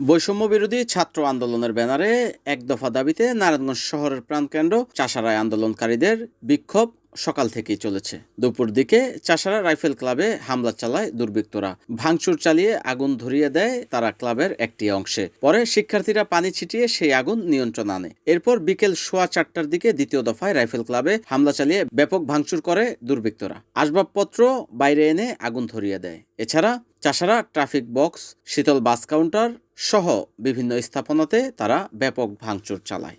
বৈষম্য বিরোধী ছাত্র আন্দোলনের ব্যানারে এক দফা দাবিতে নারায়ণগঞ্জ শহরের প্রাণকেন্দ্র চাষারায় আন্দোলনকারীদের বিক্ষোভ সকাল থেকেই চলেছে। দুপুর দিকে চাষারা রাইফেল ক্লাবে হামলা চালায় দুর্বৃত্তরা। ভাঙচুর চালিয়ে আগুন ধরিয়ে দেয় তারা ক্লাবের একটি অংশে। পরে শিক্ষার্থীরা পানি ছিটিয়ে সেই আগুন নিয়ন্ত্রণ আনে। এরপর বিকেল সোয়া চারটার দিকে দ্বিতীয় দফায় রাইফেল ক্লাবে হামলা চালিয়ে ব্যাপক ভাঙচুর করে দুর্বৃত্তরা। আসবাবপত্র বাইরে এনে আগুন ধরিয়ে দেয়। এছাড়া চাষারা ট্রাফিক বক্স, শীতল বাস কাউন্টার সহ বিভিন্ন স্থাপনাতে তারা ব্যাপক ভাঙচুর চালায়।